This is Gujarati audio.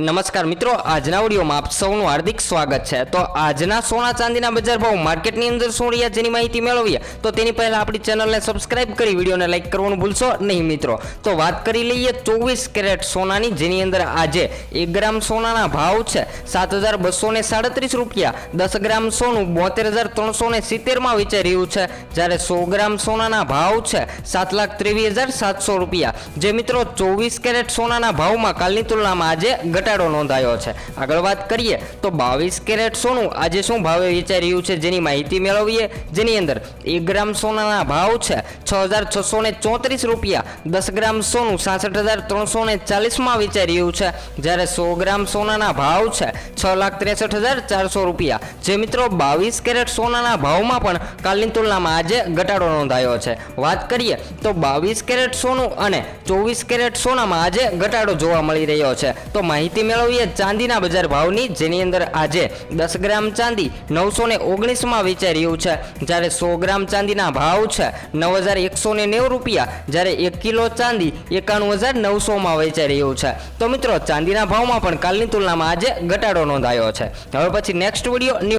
નમસ્કાર મિત્રો, આજના વિડીયોમાં આપ સૌનું હાર્દિક સ્વાગત છે. તો આજના સોના ચાંદીના બજાર ભાવ માર્કેટની અંદર શું રહ્યા જેની માહિતી મેળવીએ, તો તેની પહેલાં આપણી ચેનલને સબસ્ક્રાઇબ કરી, વિડીયોને લાઇક કરવાનું ભૂલશો નહીં મિત્રો. તો વાત કરી લઈએ ચોવીસ કેરેટ સોનાની, જેની અંદર આજે એક ગ્રામ સોનાના ભાવ છે, સાત હજાર બસો સાડત્રીસ રૂપિયા. દસ ગ્રામ સોનું, બોતેર હજાર ત્રણસો ને સિત્તેરમાં વેચાઈ રહ્યું છે. જ્યારે સો ગ્રામ સોનાના ભાવ છે, સાત લાખ ત્રેવીસ હજાર સાતસો રૂપિયા. જે મિત્રો, ચોવીસ કેરેટ સોનાના ભાવમાં કાલની તુલનામાં આજે ઘટાડો નોંધાયો છે. આગળ વાત કરીએ તો બાવીસ કેરેટ સોનું આજે શું ભાવે વેચાઈ રહ્યું છે જેની માહિતી મેળવીએ? જેની અંદર એક ગ્રામ સોનાના ભાવ છે છ હજાર છસો ને ચોત્રીસ રૂપિયા. દસ ગ્રામ સોનું સાસઠ હજાર ત્રણસો ને ચાલીસમાં વેચાઈ રહ્યું છે. જ્યારે સો ગ્રામ સોનાના ભાવ છે છ લાખ ત્રેસઠ હજાર ચારસો રૂપિયા. જે મિત્રો બાવીસ કેરેટ સોનાના ભાવમાં પણ કાલની તુલનામાં આજે ઘટાડો નોંધાયો છે. વાત કરીએ તો બાવીસ કેરેટ સોનું અને ચોવીસ કેરેટ સોનામાં આજે ઘટાડો જોવા મળી રહ્યો છે. તો માહિતી મેળવીએ ચાંદીના બજાર ભાવની, જેની અંદર આજે દસ ગ્રામ ચાંદી નવસો ને ઓગણીસમાં વેચાઈ રહ્યું છે. જ્યારે સો ગ્રામ ચાંદીના ભાવ છે નવ હજાર એકસો ને નેવું રૂપિયા, જ્યારે એક કિલો ચાંદી એકાણું હજાર નવસોમાં વેચાઈ રહ્યું છે. તો મિત્રો, ચાંદીના ભાવમાં પણ કાલની તુલનામાં આજે ઘટાડો નોંધાયો છે. હવે પછી નેક્સ્ટ વીડિયો